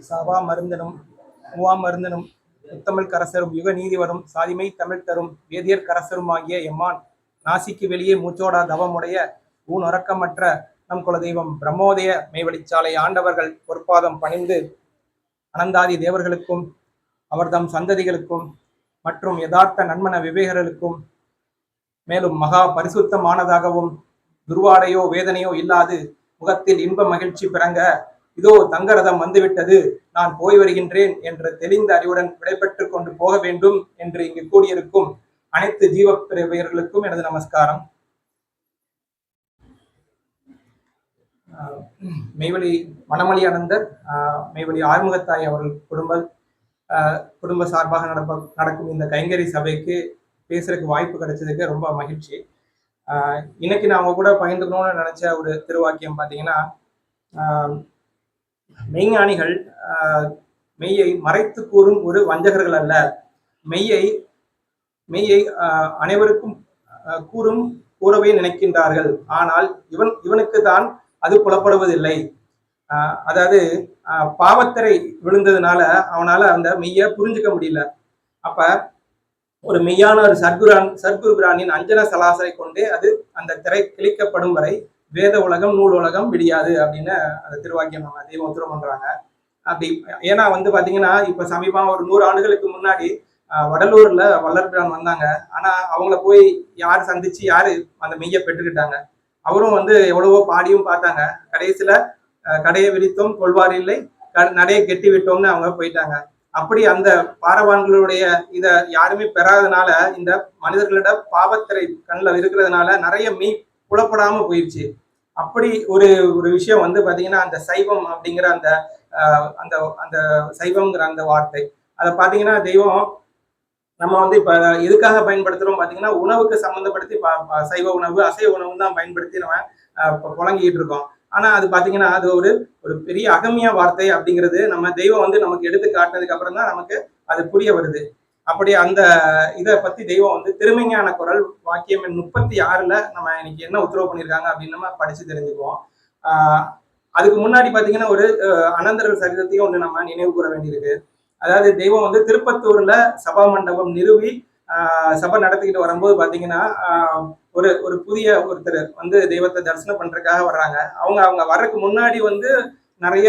சாவா மருந்தனும் மூவா மருந்தனும் முத்தமிழ் கரசரும் யுக நீதிவரும் சாதிமை தமிழ் தரும் வேதியர் கரசரும் ஆகிய எம்மான் நாசிக்கு வெளியே மூச்சோடா தவமுடைய ஊன் உறக்கமற்ற நம் குலதெய்வம் பிரம்மோதய மேவழிச்சாலை ஆண்டவர்கள் பொற்பாதம் பணிந்து அனந்தாதி தேவர்களுக்கும் அவர்தம் சந்ததிகளுக்கும் மற்றும் யதார்த்த நன்மன விவேகர்களுக்கும் மேலும் மகா பரிசுத்தமானதாகவும் துர்வாடையோ வேதனையோ இல்லாது முகத்தில் இன்ப மகிழ்ச்சி பிறங்க இதோ தங்கரதம் வந்துவிட்டது. நான் போய் வருகின்றேன் என்ற தெளிந்த அறிவுடன் விடைபெற்று கொண்டு போக வேண்டும் என்று இங்கு கூடியிருக்கும் அனைத்து ஜீவப்பிரவியர்களுக்கும் எனது நமஸ்காரம். ஆஹ் மெய்வழி மணமொழி அனந்தர் ஆஹ் மெய்வழி ஆறுமுகத்தாய் அவர்கள் குடும்ப ஆஹ் குடும்ப சார்பாக நடப்ப நடக்கும் இந்த கைங்கரி சபைக்கு பேசுறதுக்கு வாய்ப்பு கிடைச்சதுக்கு ரொம்ப மகிழ்ச்சி. இன்னைக்கு நான் அவங்க கூட பகிர்ந்துக்கணும்னு நினைச்ச ஒரு திருவாக்கியம் பார்த்தீங்கன்னா ஆஹ் மெய்ஞானிகள் மெய்யை மறைத்து கூறும் ஒரு வஞ்சகர்கள் அல்ல. மெய்யை மெய்யை அனைவருக்கும் கூறும் கூறவே நினைக்கின்றார்கள். ஆனால் இவன் இவனுக்கு தான் அது புலப்படுவதில்லை. ஆஹ் அதாவது ஆஹ் பாவத்திரை விழுந்ததுனால அவனால அந்த மெய்யை புரிஞ்சுக்க முடியல. அப்ப ஒரு மெய்யான ஒரு சர்க்குரான் சர்க்குரு பிரானின் அஞ்சன சலாசரை கொண்டு அது அந்த திரை கிழிக்கப்படும் வரை வேத உலகம் நூல் உலகம் விடியாது அப்படின்னு அந்த திருவாக்கியம் தெய்வம் உத்தரவு பண்றாங்க. அப்படி ஏன்னா வந்து பாத்தீங்கன்னா இப்ப சமீபம் ஒரு நூறு ஆண்டுகளுக்கு முன்னாடி வடலூர்ல வல்லற்பிரான் வந்தாங்க. ஆனா அவங்கள போய் யார் சந்திச்சு யாரு அந்த மெய்யை பெற்றுக்கிட்டாங்க? அவரும் வந்து எவ்வளவோ பாடியும் பார்த்தாங்க. கடைசியில கடையை விரித்தோம் கொள்வார் இல்லை க- நடையை கெட்டி விட்டோம்னு அவங்க போயிட்டாங்க. அப்படி அந்த பாரவான்களுடைய இத யாருமே பெறாதனால இந்த மனிதர்களிட பாவத்திரை கண்ணில் இருக்கிறதுனால நிறைய மெய் புலப்படாம போயிடுச்சு அப்படி ஒரு ஒரு விஷயம் வந்து பாத்தீங்கன்னா அந்த சைவம் அப்படிங்கிற அந்த அந்த அந்த சைவம்ங்கிற அந்த வார்த்தை. அதை பாத்தீங்கன்னா தெய்வம் நம்ம வந்து இப்ப எதுக்காக பயன்படுத்துறோம் பாத்தீங்கன்னா உணவுக்கு சம்மந்தப்படுத்தி ப- சைவ உணவு அசைவ உணவு தான் பயன்படுத்தி நம்ம ஆஹ் புழங்கிட்டு இருக்கோம். ஆனா அது பாத்தீங்கன்னா அது ஒரு ஒரு பெரிய அகமிய வார்த்தை அப்படிங்கிறது நம்ம தெய்வம் வந்து நமக்கு எடுத்து காட்டினதுக்கு அப்புறம் தான் நமக்கு அது புரிய வருது. அப்படி அந்த இதை பத்தி தெய்வம் வந்து திருமைஞான குரல் வாக்கியம் எண் முப்பத்தி ஆறுல நம்ம இன்னைக்கு என்ன உத்தரவு பண்ணியிருக்காங்க அப்படின்னு நம்ம படிச்சு தெரிஞ்சுக்குவோம். ஆஹ் அதுக்கு முன்னாடி பாத்தீங்கன்னா ஒரு அனந்தர சரிதத்தையும் ஒன்று நம்ம நினைவு கூற வேண்டியிருக்கு. அதாவது தெய்வம் வந்து திருப்பத்தூர்ல சபா மண்டபம் நிறுவி சபை நடத்திக்கிட்டு வரும்போது பாத்தீங்கன்னா ஒரு ஒரு புதிய ஒருத்தர் வந்து தெய்வத்தை தரிசனம் பண்றதுக்காக வர்றாங்க. அவங்க அவங்க வர்றதுக்கு முன்னாடி வந்து நிறைய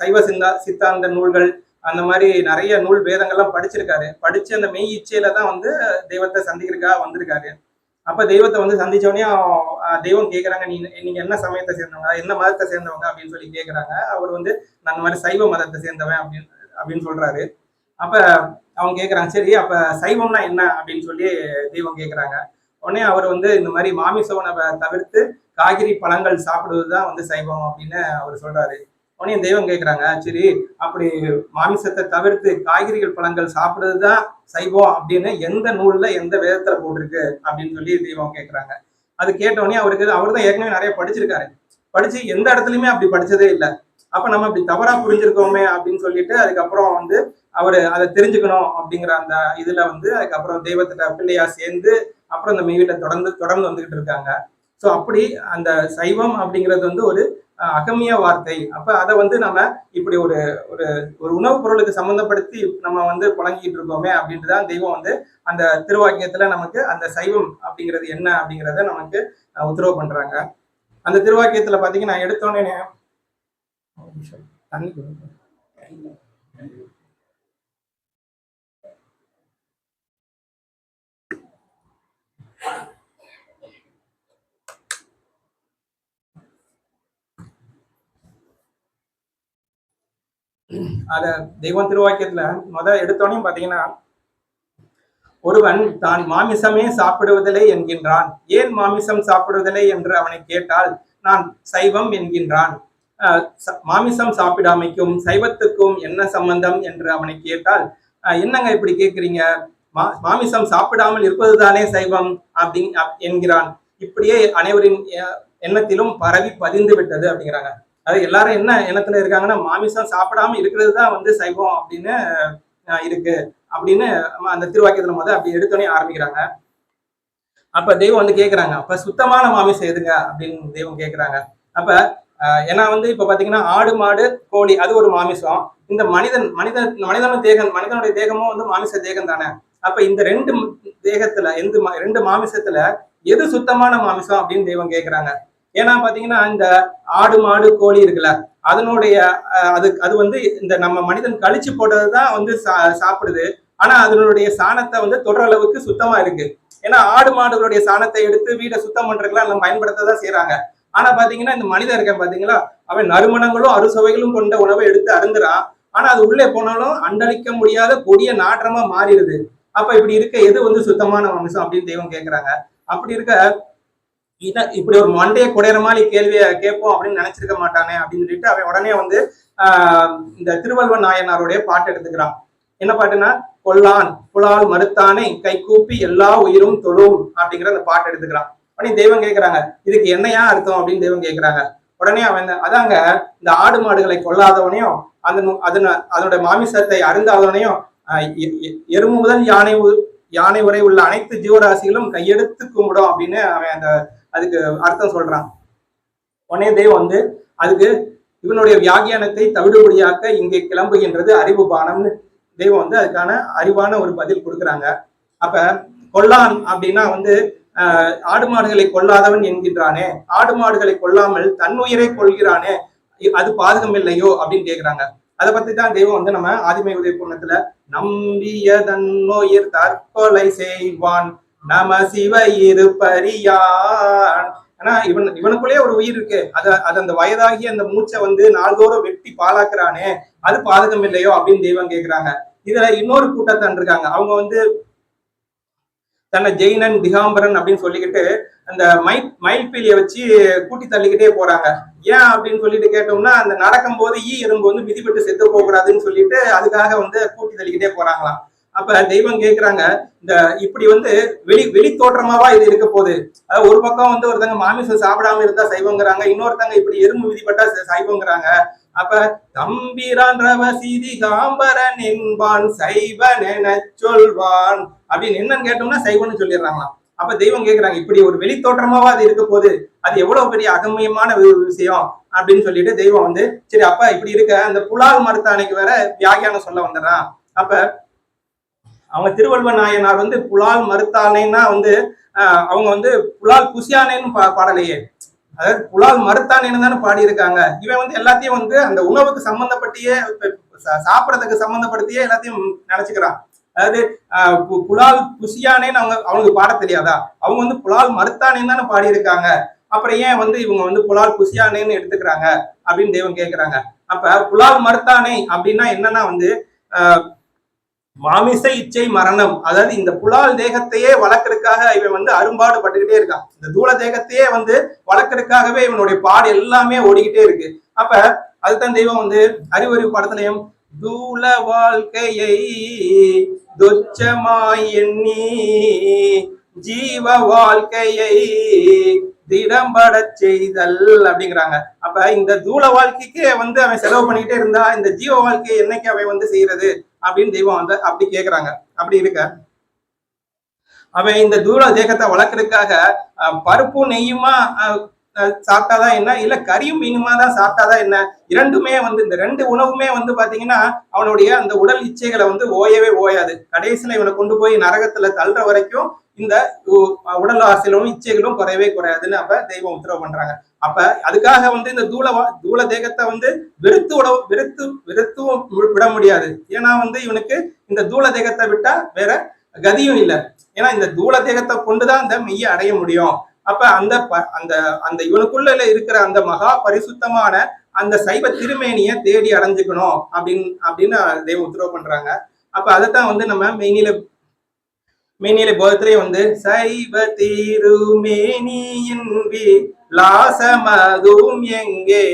சைவ சிந்தா சித்தாந்த நூல்கள் அந்த மாதிரி நிறைய நூல் வேதங்கள்லாம் படிச்சிருக்காரு. படிச்சு அந்த மெய் இச்சையில தான் வந்து தெய்வத்தை சந்திக்கிறக்கா வந்திருக்காரு. அப்ப தெய்வத்தை வந்து சந்திச்ச உடனே தெய்வம் கேக்குறாங்க. நீ நீங்க என்ன சமயத்தை சேர்ந்தவங்க? என்ன மதத்தை சேர்ந்தவங்க? அப்படின்னு சொல்லி கேக்குறாங்க. அவர் வந்து நான் இந்த மாதிரி சைவ மதத்தை சேர்ந்தவன் அப்படின்னு அப்படின்னு சொல்றாரு. அப்ப அவங்க கேக்குறாங்க சரி அப்ப சைவம்னா என்ன? அப்படின்னு சொல்லி தெய்வம் கேக்குறாங்க. உடனே அவர் வந்து இந்த மாதிரி மாமிச உணவை தவிர்த்து காய்கறி பழங்கள் சாப்பிடுவது தான் வந்து சைவம் அப்படின்னு அவர் சொல்றாரு. உடனே தெய்வம் கேட்குறாங்க சரி அப்படி மாமிசத்தை தவிர்த்து காய்கறிகள் பழங்கள் சாப்பிடுறது தான் சைவம் அப்படின்னு எந்த நூலில் எந்த வேதத்தில் போட்டிருக்கு அப்படின்னு சொல்லி தெய்வம் கேட்குறாங்க அது கேட்ட உடனே அவருக்கு அவர் தான் ஏற்கனவே நிறைய படிச்சிருக்காரு. படிச்சு எந்த இடத்துலையுமே அப்படி படிச்சதே இல்லை. அப்ப நம்ம அப்படி தவறா புரிஞ்சிருக்கோமே அப்படின்னு சொல்லிட்டு அதுக்கப்புறம் வந்து அவர் அதை தெரிஞ்சுக்கணும் அப்படிங்கிற அந்த இதுல வந்து அதுக்கப்புறம் தெய்வத்திட்ட பிள்ளையா சேர்ந்து அப்புறம் இந்த மெய்வில தொடர்ந்து தொடர்ந்து வந்துகிட்டு இருக்காங்க. ஸோ அப்படி அந்த சைவம் அப்படிங்கிறது வந்து ஒரு அகமிய வார்த்தை. அப்ப அதை வந்து நம்ம இப்படி ஒரு ஒரு ஒரு உணவுப் பொருளுக்கு சம்மந்தப்படுத்தி நம்ம வந்து புழங்கிட்டு இருக்கோமே அப்படின்ட்டு தான் தெய்வம் வந்து அந்த திருவாக்கியத்துல நமக்கு அந்த சைவம் அப்படிங்கிறது என்ன அப்படிங்கிறத நமக்கு உத்தரவு பண்றாங்க. அந்த திருவாக்கியத்துல பாத்தீங்கன்னா எடுத்தோடனே ஒரு நிமிஷம், அத தெய்வம் திருவாக்கியத்துல முத எடுத்தோடனே பாத்தீங்கன்னா ஒருவன் தான் மாமிசமே சாப்பிடுவதில்லை என்கின்றான். ஏன் மாமிசம் சாப்பிடுவதில்லை என்று அவனை கேட்டால் நான் சைவம் என்கின்றான். மாமிசம் சாப்பிடாமைக்கும் சைவத்துக்கும் என்ன சம்பந்தம் என்று அவனை கேட்டால் அஹ் என்னங்க இப்படி கேக்குறீங்க? மா மாமிசம் சாப்பிடாமல் இருப்பதுதானே சைவம் அப்படி என்கிறான். இப்படியே அனைவரின் எ- எண்ணத்திலும் பரவி பதிந்து விட்டது அப்படிங்கிறாங்க. அது எல்லாரும் என்ன எண்ணத்துல இருக்காங்கன்னா மாமிசம் சாப்பிடாம இருக்கிறது தான் வந்து சைவம் அப்படின்னு இருக்கு. அப்படின்னு அந்த திருவாக்கியத்துல முதல்ல அப்படி எடுத்தோடனே ஆரம்பிக்கிறாங்க. அப்ப தெய்வம் வந்து கேக்குறாங்க அப்ப சுத்தமான மாமிசம் எதுங்க? அப்படின்னு தெய்வம் கேக்குறாங்க. அப்ப ஏன்னா வந்து இப்ப பாத்தீங்கன்னா ஆடு மாடு கோழி அது ஒரு மாமிசம். இந்த மனிதன் மனிதன் மனிதனும் தேகம் மனிதனுடைய தேகமும் வந்து மாமிச தேகம் தானே. அப்ப இந்த ரெண்டு தேகத்துல எந்த மா- ரெண்டு மாமிசத்துல எது சுத்தமான மாமிசம் அப்படின்னு தெய்வம் கேக்குறாங்க. ஏன்னா பாத்தீங்கன்னா இந்த ஆடு மாடு கோழி இருக்குல்ல அதனுடைய அது அது வந்து இந்த நம்ம மனிதன் கழிச்சு போட்டதுதான் வந்து சா- சாப்பிடுது. ஆனா அதனுடைய சாணத்தை வந்து தொடர அளவுக்கு சுத்தமா இருக்கு. ஏன்னா ஆடு மாடுகளுடைய சாணத்தை எடுத்து வீடை சுத்தம் பண்றதுக்குலாம் நம்ம பயன்படுத்த தான் செய்யறாங்க ஆனா பாத்தீங்கன்னா இந்த மனிதன் இருக்கேன் பாத்தீங்களா அவன் நறுமணங்களும் அறுசுவைகளும் கொண்ட உணவை எடுத்து அருந்துறான். ஆனா அது உள்ளே போனாலும் அண்டளிக்க முடியாத கொடிய நாற்றமா மாறிடுது. அப்ப இப்படி இருக்க எது வந்து சுத்தமான வம்சம் அப்படின்னு தெய்வம் கேட்கிறாங்க அப்படி இருக்க இப்படி ஒரு மண்டைய குடையிற மாதிரி கேள்வியை கேட்போம் அப்படின்னு நினைச்சிருக்க மாட்டானே அப்படின்னு சொல்லிட்டு அவன் உடனே வந்து இந்த திருவள்ளுவர் நாயனாருடைய பாட்டு எடுத்துக்கிறான். என்ன பாட்டுன்னா கொல்லான் புலால் மறுத்தானே கை கூப்பி எல்லா உயிரும் தொழும் அப்படிங்கிற அந்த பாட்டு எடுத்துக்கிறான். உடனே தெய்வம் கேட்கிறாங்க இதுக்கு என்னையா அர்த்தம்? அப்படின்னு தெய்வம் கேட்கிறாங்க. உடனே அவன் அதாங்க இந்த ஆடு மாடுகளை கொல்லாதவனையும் அதன் அதன அதனுடைய மாமிசத்தை அருந்தாதவனையும் எறும்பு முதல் யானை உ- யானை உரை உள்ள அனைத்து ஜீவராசிகளும் கையெடுத்து கும்பிடும் அப்படின்னு அவன் அந்த அதுக்கு அர்த்தம் சொல்றான். உடனே தெய்வம் வந்து அதுக்கு இவனுடைய வியாகியானத்தை தவிடுபடியாக்க இங்கே கிளம்புகின்றது அறிவு பானம்னு. தெய்வம் வந்து அதுக்கான அறிவான ஒரு பதில் கொடுக்குறாங்க. அப்ப கொல்லான் அப்படின்னா வந்து ஆஹ், ஆடு மாடுகளை கொல்லாதவன் என்கின்றானே. ஆடு மாடுகளை கொல்லாமல் தன்னுயிரை கொள்கிறானே அது பாதகம் இல்லையோ அப்படின்னு கேக்குறாங்க. அதை பத்தி தான் தெய்வம் வந்து நம்ம ஆதிமை உதய புண்ணத்துல நம்பிய தன்னுயிர் தற்கொலை செய்வான். நம சிவ இருப்பரியான் ஆனா இவன் இவனுக்குள்ளே ஒரு உயிர் இருக்கு. அத அது அந்த வயதாகி அந்த மூச்சை வந்து நாள்தோறும் வெட்டி பாலாக்குறானே அது பாதகம் இல்லையோ அப்படின்னு தெய்வம் கேக்குறாங்க. இதுல இன்னொரு கூட்டத்தான் இருக்காங்க. அவங்க வந்து தன்னை ஜெயினன் திகாம்பரன் அப்படின்னு சொல்லிக்கிட்டு அந்த மை மயில்பீலியை வச்சு கூட்டி தள்ளிக்கிட்டே போறாங்க. ஏன் அப்படின்னு சொல்லிட்டு கேட்டோம்னா அந்த நடக்கும் போது ஈ எறும்பு வந்து மிதிப்பட்டு செத்து போகக்கூடாதுன்னு சொல்லிட்டு அதுக்காக வந்து கூட்டி தள்ளிக்கிட்டே போறாங்களாம். அப்ப தெய்வம் கேக்குறாங்க இந்த இப்படி வந்து வெளி வெளி தோற்றமாவா இது இருக்க போகுது? அதாவது ஒரு பக்கம் வந்து ஒருத்தங்க மாமிசம் சாப்பிடாம இருந்தா சைவங்கிறாங்க இன்னொருத்தங்க இப்படி எறும்பு விதிப்பட்டா சைவங்கிறாங்க. அப்ப தம்பிரான் ரவசீதி காம்பரன் என்பான் சைவன் எனச் சொல்வான். அப்படின்னு என்னன்னு கேட்டோம்னா சைவன்னு சொல்லிடுறாங்களாம். அப்ப தெய்வம் கேக்குறாங்க இப்படி ஒரு வெளி தோற்றமாவா அது இருக்க போகுது? அது எவ்வளவு பெரிய அகமயமான ஒரு விஷயம் அப்படின்னு சொல்லிட்டு தெய்வம் வந்து சரி அப்ப இப்படி இருக்க அந்த புலால் மருத்தானைக்கு வேற வியாகியானம் சொல்ல வந்துடுறான். அப்ப அவங்க திருவள்ளுவர் நாயனார் வந்து புலால் மறுத்தானேன்னா வந்து அவங்க வந்து புலால் குசியானேன்னு பா பாடலையே. அதாவது புலால் மறுத்தானேன்னு தானே பாடியிருக்காங்க. இவன் வந்து எல்லாத்தையும் வந்து அந்த உணவுக்கு சம்பந்தப்பட்டியே சாப்பிட்றதுக்கு சா- சம்பந்தப்படுத்தியே எல்லாத்தையும் நினைச்சுக்கிறான். அதாவது புலால் குசியானேன்னு அவங்க அவனுக்கு பாட தெரியாதா? அவங்க வந்து புலால் மறுத்தானேன்னு தானே பாடியிருக்காங்க. அப்புறம் ஏன் வந்து இவங்க வந்து புலால் குசியானேன்னு எடுத்துக்கிறாங்க அப்படின்னு தெய்வம் கேட்கிறாங்க அப்ப புலால் மறுத்தானே அப்படின்னா என்னன்னா வந்து மாமிச இச்சை மரணம். அதாவது இந்த புலால் தேகத்தையே வளர்க்கறதுக்காக இவன் வந்து அரும்பாடு பட்டுக்கிட்டே இருக்கான். இந்த தூள தேகத்தையே வந்து வளர்க்கறதுக்காகவே இவனுடைய பாடு எல்லாமே ஓடிக்கிட்டே இருக்கு. அப்ப அதுதான் தெய்வம் வந்து அறிவறிவு படத்துலயும் தூள வாழ்க்கையை துச்சமாய் எண்ணி ஜீவ வாழ்க்கையை திடம்படச் செய்தல் அப்படிங்கிறாங்க. அப்ப இந்த தூள வாழ்க்கைக்கு வந்து அவன் செலவு பண்ணிக்கிட்டே இருந்தா இந்த ஜீவ வாழ்க்கையை என்னைக்கு அவன் வந்து செய்யறது? அப்படின்னு தெய்வம் வந்து அப்படி கேக்குறாங்க. அப்படி இருக்க. அவன் இந்த தூள தேகத்தை வளர்க்கறதுக்காக அஹ், பருப்பும் நெய்யுமா சாப்பிட்டாதான் என்ன? இல்ல கறியும் மீனுமா தான் சாப்பிட்டாதான் என்ன? இரண்டுமே வந்து இந்த ரெண்டு உணவுமே வந்து பாத்தீங்கன்னா அவனுடைய அந்த உடல் இச்சைகளை வந்து ஓயவே ஓயாது. கடைசியில இவனை கொண்டு போய் நரகத்துல தள்ளுற வரைக்கும் இந்த உடல் ஆசைகளும் இச்சைகளும் குறையவே குறையாதுன்னு அப்ப தெய்வம் உத்தரவு பண்றாங்க. அப்ப அதுக்காக வந்து இந்த தூள தூள தேகத்தை வந்து வெறுத்து விட வெறுத்து வெறுத்தும் வி- விட முடியாது. ஏன்னா வந்து இவனுக்கு இந்த தூள தேகத்தை விட்டா வேற கதியும் இல்லை. ஏன்னா இந்த தூள தேகத்தை கொண்டுதான் இந்த மெய்யை அடைய முடியும். அப்ப அந்த ப- அந்த அந்த இவனுக்குள்ள இருக்கிற அந்த மகா பரிசுத்தமான அந்த சைவ திருமேனியை தேடி அடைஞ்சுக்கணும் அப்படின்னு அப்படின்னு தெய்வம் உத்தரவு பண்றாங்க. அப்ப அதைத்தான் வந்து நம்ம மெய்நில மெய்நிலை போதத்திலே வந்து சைவ திருமேனியின் லாசமதும் எங்கே?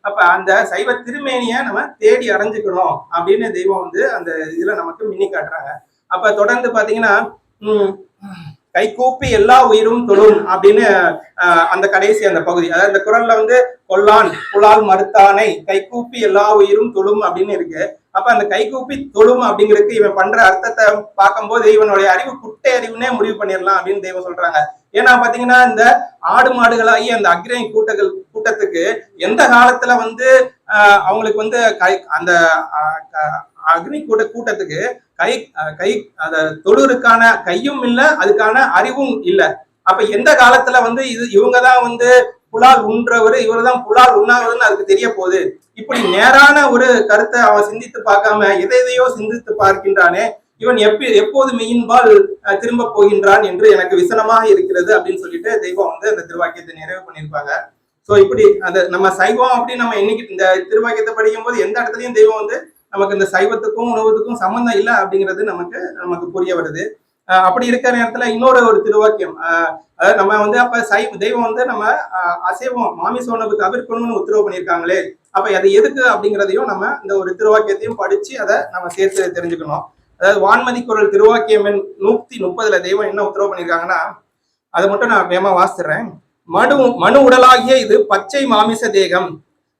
அப்ப அந்த சைவ திருமேனிய நம்ம தேடி அடைஞ்சுக்கணும் அப்படின்னு தெய்வம் வந்து அந்த இதுல நமக்கு மின்னி காட்டுறாங்க. அப்ப தொடர்ந்து பாத்தீங்கன்னா உம் கை கூப்பி எல்லா உயிரும் தொழும் அப்படின்னு ஆஹ், அந்த கடைசி அந்த பகுதி. அதாவது அந்த குரல்ல வந்து கொல்லான் புலால் மறுத்தானை கை கூப்பி எல்லா உயிரும் தொழும் அப்படின்னு இருக்கு. அப்ப அந்த கை கூப்பி தொழும் அப்படிங்கிறதுக்கு இவன் பண்ற அர்த்தத்தை பார்க்கும்போது இவனுடைய அறிவு குட்டை அறிவுனே முடிவு பண்ணிடலாம் அப்படின்னு தெய்வம் சொல்றாங்க. ஏன்னா பாத்தீங்கன்னா இந்த ஆடு மாடுகளாகி அந்த அக்னி கூட்டங்கள் கூட்டத்துக்கு எந்த காலத்துல வந்து ஆஹ், அவங்களுக்கு வந்து கை அந்த அக்னி கூட்ட கூட்டத்துக்கு கை கை அந்த தொழுருக்கான கையும் இல்ல அதுக்கான அறிவும் இல்ல. அப்ப எந்த காலத்துல வந்து இது இவங்க தான் வந்து புலால் உண்றவர் இவர்தான் புலால் உண்ணாதவர்னு அதுக்கு தெரிய போகுது. இப்படி நேரான ஒரு கருத்தை அவன் சிந்தித்து பார்க்காம எதை எதையோ சிந்தித்து பார்க்கின்றானே இவன் எப்ப எப்போது மெயின்பால் திரும்ப போகின்றான் என்று எனக்கு விசனமாக இருக்கிறது அப்படின்னு சொல்லிட்டு தெய்வம் வந்து அந்த திருவாக்கியத்தை நிறைவு பண்ணியிருப்பாங்க. சோ இப்படி அந்த நம்ம சைவம் அப்படின்னு நம்ம இன்னைக்கு இந்த திருவாக்கியத்தை படிக்கும் போது எந்த இடத்துலயும் தெய்வம் வந்து நமக்கு இந்த சைவத்துக்கும் உணவுத்துக்கும் சம்பந்தம் இல்லை அப்படிங்கிறது நமக்கு நமக்கு புரிய வருது. அப்படி இருக்கிற நேரத்துல இன்னொரு ஒரு திருவாக்கியம் அதாவது நம்ம வந்து அப்ப சை தெய்வம் வந்து நம்ம அசைவம் மாமிச உணவு தவிர்க்கணும்னு உத்தரவு பண்ணியிருக்காங்களே அப்ப அது எதுக்கு அப்படிங்கிறதையும் நம்ம இந்த ஒரு திருவாக்கியத்தையும் படிச்சு அதை நம்ம சேர்த்து தெரிஞ்சுக்கணும். அதாவது வான்மதி குரல் திருவாக்கியம் எண் நூத்தி முப்பதுல தெய்வம் என்ன உத்தரவு பண்ணியிருக்காங்கன்னா அதை மட்டும் நான் வேகமா வாசிடுறேன் மனு மனு உடலாகிய இது பச்சை மாமிச தேகம்.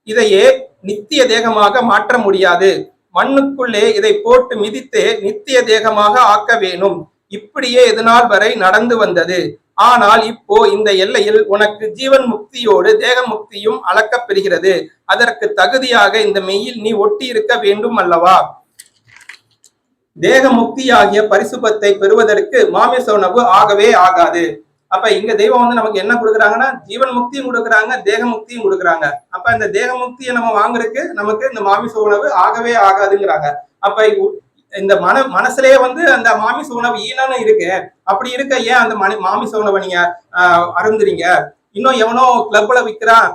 இதையே நித்திய தேகமாக மாற்ற முடியாது. மண்ணுக்குள்ளே இதை போட்டு மிதித்து நித்திய தேகமாக ஆக்க வேணும். இப்படியே இதனால் வரை நடந்து வந்தது. ஆனால் இப்போ இந்த எல்லையில் உனக்கு ஜீவன் முக்தியோடு தேக முக்தியும் அளக்கப் பெறுகிறது. அதற்கு தகுதியாக இந்த மெய்யில் நீ ஒட்டி இருக்க வேண்டும் அல்லவா? தேக முக்தியாகிய பரிசுபத்தை பெறுவதற்கு மாமிச உணவு ஆகவே ஆகாது. அப்ப இங்க தெய்வம் வந்து நமக்கு என்ன கொடுக்குறாங்கன்னா ஜீவன் முக்தியும் கொடுக்குறாங்க தேக முக்தியும் கொடுக்குறாங்க. அப்ப இந்த தேக முக்தியை நம்ம வாங்குறதுக்கு நமக்கு இந்த மாமிச உணவு ஆகவே ஆகாதுங்கிறாங்க. அப்ப இந்த மன மனசுலயே வந்து அந்த மாமிச உணவு ஈனன்னு இருக்கு. அப்படி இருக்க ஏன் அந்த மணி மாமிச உணவை நீங்க ஆஹ், அருந்துறீங்க? இன்னும் எவனோ கிளப்ல விற்கிறான்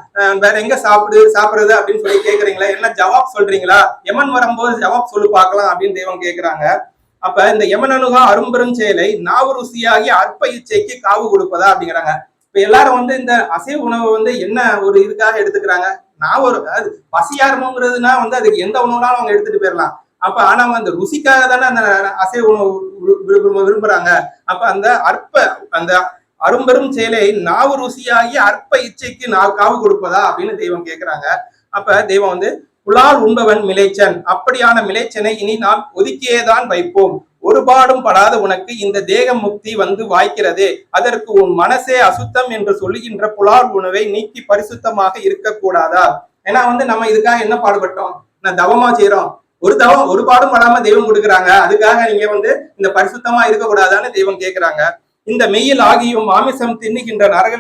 வேற எங்க சாப்பிடு சாப்பிடுறது அப்படின்னு சொல்லி கேக்குறீங்களா என்ன ஜவாப் சொல்றீங்களா? எமன் வரும்போது ஜவாப் சொல்லு பார்க்கலாம் அப்படின்னு தெய்வம் கேக்குறாங்க. அப்ப இந்த யமனனுகா அரும்பெரும் செயலை நாவு ருசியாகி அற்ப இச்சைக்கு காவு கொடுப்பதா அப்படிங்கிறாங்க. இப்ப எல்லாரும் வந்து இந்த அசைவ உணவை வந்து என்ன ஒரு இதுக்காக எடுத்துக்கிறாங்க? நான் ஒரு அதாவது பசியாரணுங்கிறதுனா வந்து அதுக்கு எந்த உணவுனாலும் அவங்க எடுத்துட்டு போயிடலாம் அப்ப ஆனா அந்த ருசிக்காக தானே அந்த அசைவ உணவு விரு- விரும்ப- விரும்புறாங்க. அப்ப அந்த அற்ப அந்த அரும்பெரும் செயலை நாவு ருசியாகி அற்ப இச்சைக்கு நான் காவு கொடுப்பதா அப்படின்னு தெய்வம் கேக்குறாங்க. அப்ப தெய்வம் வந்து புலால் உண்பவன் மிளைச்சன் அப்படியான மிளைச்சனை இனி நாம் ஒதுக்கியேதான் வைப்போம். ஒருபாடும் படாத உனக்கு இந்த தேக முக்தி வந்து வாய்க்கிறது. அதற்கு உன் மனசே அசுத்தம் என்று சொல்லுகின்ற புலால் உணவை நீக்கி பரிசுத்தமாக இருக்கக்கூடாதா? ஏன்னா வந்து நம்ம இதுக்காக என்ன பாடுபட்டோம்? நான் தவமா செய்யறோம் ஒரு தவம் ஒரு பாடும் படாம தெய்வம் கொடுக்குறாங்க. அதுக்காக நீங்க வந்து இந்த பரிசுத்தமா இருக்கக்கூடாதான்னு தெய்வம் கேட்கிறாங்க இந்த மெய்யில் ஆகியும் மாமிசம் தின்னுகின்ற நரக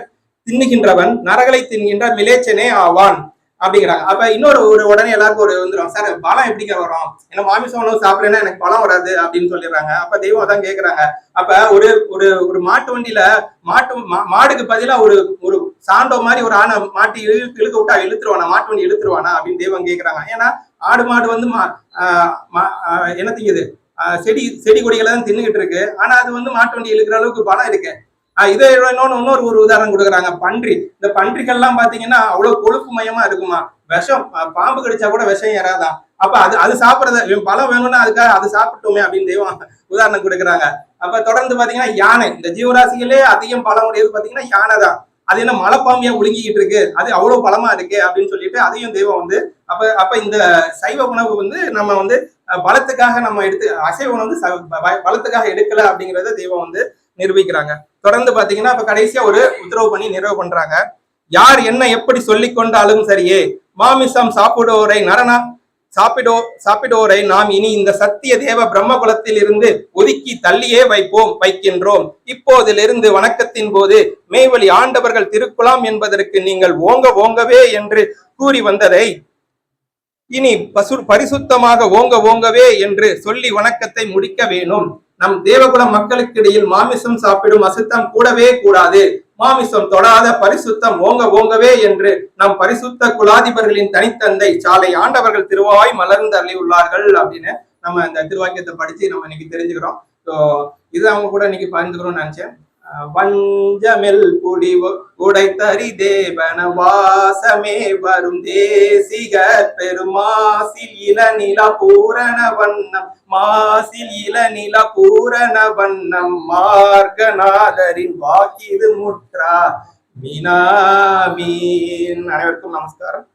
தின்னுகின்றவன் நரகளை தின்கின்ற மிலேச்சனே ஆவான். அப்படிங்கிறாங்க. அப்ப இன்னொரு ஒரு உடனே எல்லாருக்கும் ஒரு வந்துடும் சார் பலம் எப்படிங்க வரும்? ஏன்னா மாமிசம் உணவு சாப்பிடலன்னா எனக்கு பலம் வராது அப்படின்னு சொல்லிடுறாங்க. அப்ப தெய்வம் அதான் கேக்குறாங்க. அப்ப ஒரு ஒரு ஒரு மாட்டு வண்டியில மாட்டு மா- மாடுக்கு பதிலா ஒரு ஒரு சாண்டோ மாதிரி ஒரு ஆணை மாட்டி இழு இழுக்க விட்டா இழுத்துருவானா? மாட்டு வண்டி இழுத்துருவானா? அப்படின்னு தெய்வம் கேக்குறாங்க. ஏன்னா ஆடு மாடு வந்து மா- மா- என்ன திங்குது செடி செடி கொடிகளை தான் தின்னுகிட்டு இருக்கு. ஆனா அது வந்து மாட்டு வண்டி இழுக்கிற அளவுக்கு பலம் இருக்கு. இதை இன்னொன்னு இன்னொரு ஒரு உதாரணம் கொடுக்குறாங்க. பன்றி. இந்த பன்றிகள்லாம் பாத்தீங்கன்னா அவ்வளவு கொழுப்பு மயமா இருக்குமா? விஷம் பாம்பு கடிச்சா கூட விஷம் ஏறாதான் அப்ப அது அது சாப்பிடறத பழம் வேணும்னா அதுக்காக அது சாப்பிட்டோமே அப்படின்னு தெய்வம் உதாரணம் கொடுக்குறாங்க. அப்ப தொடர்ந்து பாத்தீங்கன்னா யானை. இந்த ஜீவராசிகளே அதிகம் பழம் உடையது பாத்தீங்கன்னா யானை தான் அது என்ன மலைப்பாம்பியா ஒழுங்கிக்கிட்டு இருக்கு? அது அவ்வளவு பலமா இருக்கு அப்படின்னு சொல்லிட்டு அதையும் தெய்வம் வந்து அப்ப அப்ப இந்த சைவ உணவு வந்து நம்ம வந்து பலத்துக்காக நம்ம எடுத்து அசைவ உணவு வந்து ச- பலத்துக்காக எடுக்கல அப்படிங்கறத தெய்வம் வந்து நிரூபிக்கிறாங்க. தொடர்ந்து பாத்தீங்கன்னா அப்ப கடைசியா ஒரு உத்தரவு பண்ணி நிறைவு பண்றாங்க. யார் என்ன எப்படி சொல்லி கொண்டாலும் சரியே மாமிசம் சாப்பிடுவோரை நரணா சாப்பிடோ சாப்பிடுவோரை நாம் இனி இந்த சத்திய தேவ பிரம்ம குலத்தில் இருந்து ஒதுக்கி தள்ளியே வைப்போம் வைக்கின்றோம். இப்போதிலிருந்து வணக்கத்தின் போது மேய்வழி ஆண்டவர்கள் திருக்குலாம் என்பதற்கு நீங்கள் ஓங்க ஓங்கவே என்று கூறி வந்ததை இனி பசு பரிசுத்தமாக ஓங்க ஓங்கவே என்று சொல்லி வணக்கத்தை முடிக்க வேணும். நம் தேவகுல மக்களுக்கிடையில் மாமிசம் சாப்பிடும் அசுத்தம் கூடவே கூடாது. மாமிசம் தொடாத பரிசுத்தம் ஓங்க ஓங்கவே என்று நம் பரிசுத்த குலாதிபர்களின் தனித்தந்தை சாலை ஆண்டவர்கள் திருவாய் மலர்ந்து அள்ளியுள்ளார்கள் அப்படின்னு நம்ம இந்த திருவாக்கியத்தை படிச்சு நம்ம இன்னைக்கு தெரிஞ்சுக்கிறோம். ஸோ இது அவங்க கூட இன்னைக்கு பகிர்ந்துக்கிறோம்னு நினைச்சேன். வஞ்சமில் புடி உடைத்தறி தேவன வாசமே வரும் தேசிக பெருமாசில் இளநில பூரண வண்ணம் மாசில் இளநில பூரண வண்ணம் மார்கநாதரின் வாக்கிது முற்றா மீனாமீன் அனைவருக்கும் நமஸ்காரம்.